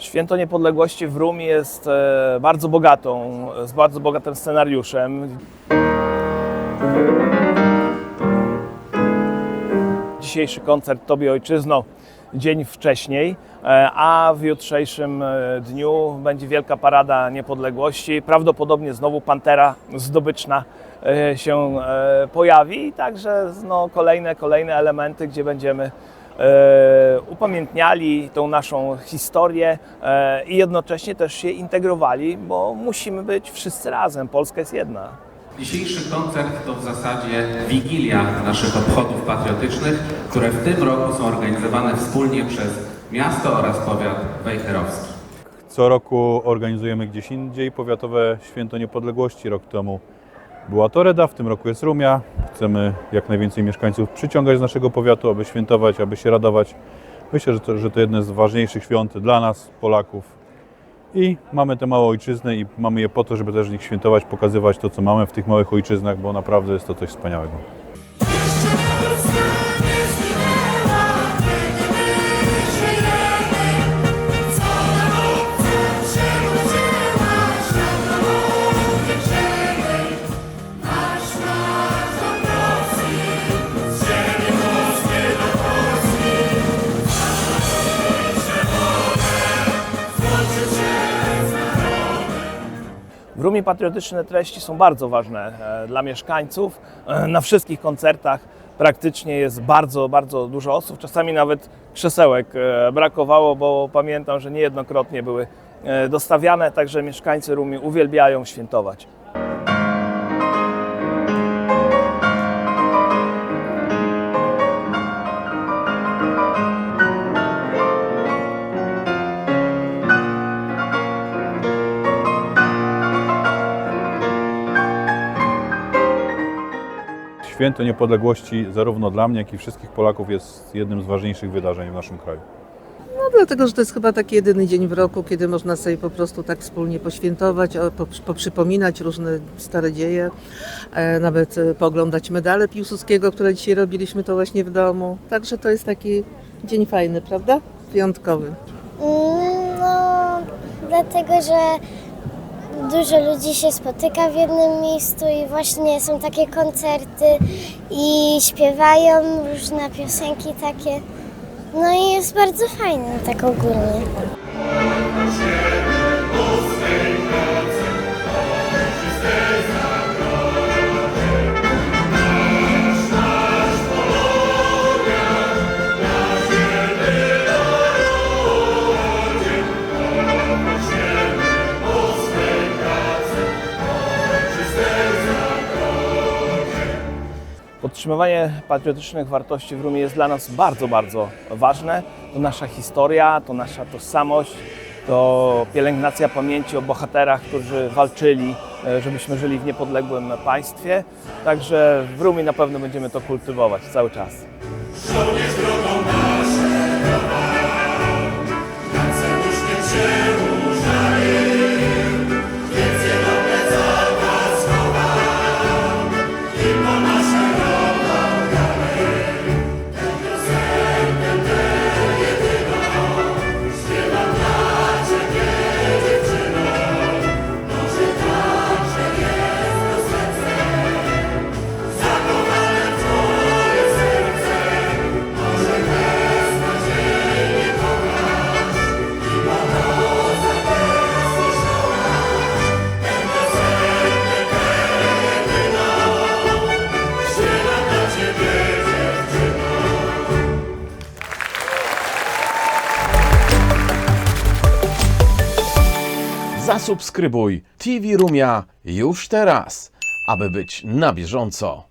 Święto Niepodległości w Rumi jest e, bardzo bogatą, z bardzo bogatym scenariuszem. Dzisiejszy koncert Tobie Ojczyzno dzień wcześniej, e, a w jutrzejszym e, dniu będzie wielka parada niepodległości. Prawdopodobnie znowu Pantera zdobyczna się pojawi, także no, kolejne, kolejne elementy, gdzie będziemy upamiętniali tą naszą historię e, i jednocześnie też się integrowali, bo musimy być wszyscy razem. Polska jest jedna. Dzisiejszy koncert to w zasadzie wigilia naszych obchodów patriotycznych, które w tym roku są organizowane wspólnie przez miasto oraz powiat wejherowski. Co roku organizujemy gdzieś indziej powiatowe święto niepodległości. Rok temu była Toreda, w tym roku jest Rumia. Chcemy jak najwięcej mieszkańców przyciągać z naszego powiatu, aby świętować, aby się radować. Myślę, że to, że to jedne z ważniejszych świąt dla nas, Polaków. I mamy te małe ojczyzny i mamy je po to, żeby też w nich świętować, pokazywać to, co mamy w tych małych ojczyznach, bo naprawdę jest to coś wspaniałego. W Rumie patriotyczne treści są bardzo ważne e, dla mieszkańców. E, Na wszystkich koncertach praktycznie jest bardzo, bardzo dużo osób. Czasami nawet krzesełek e, brakowało, bo pamiętam, że niejednokrotnie były dostawiane, także mieszkańcy Rumi uwielbiają świętować. Święto niepodległości zarówno dla mnie, jak i wszystkich Polaków jest jednym z ważniejszych wydarzeń w naszym kraju. No dlatego, że to jest chyba taki jedyny dzień w roku, kiedy można sobie po prostu tak wspólnie poświętować, poprzypominać różne stare dzieje, e, nawet e, pooglądać medale Piłsudskiego, które dzisiaj robiliśmy to właśnie w domu. Także to jest taki dzień fajny, prawda? Wyjątkowy. Mm, No, dlatego, że dużo ludzi się spotyka w jednym miejscu i właśnie są takie koncerty i śpiewają różne piosenki takie. No i jest bardzo fajne tak ogólnie. Podtrzymywanie patriotycznych wartości w Rumie jest dla nas bardzo, bardzo ważne. To nasza historia, to nasza tożsamość, to pielęgnacja pamięci o bohaterach, którzy walczyli, e, żebyśmy żyli w niepodległym państwie. Także w Rumie na pewno będziemy to kultywować cały czas. Zasubskrybuj TV Rumia już teraz, aby być na bieżąco.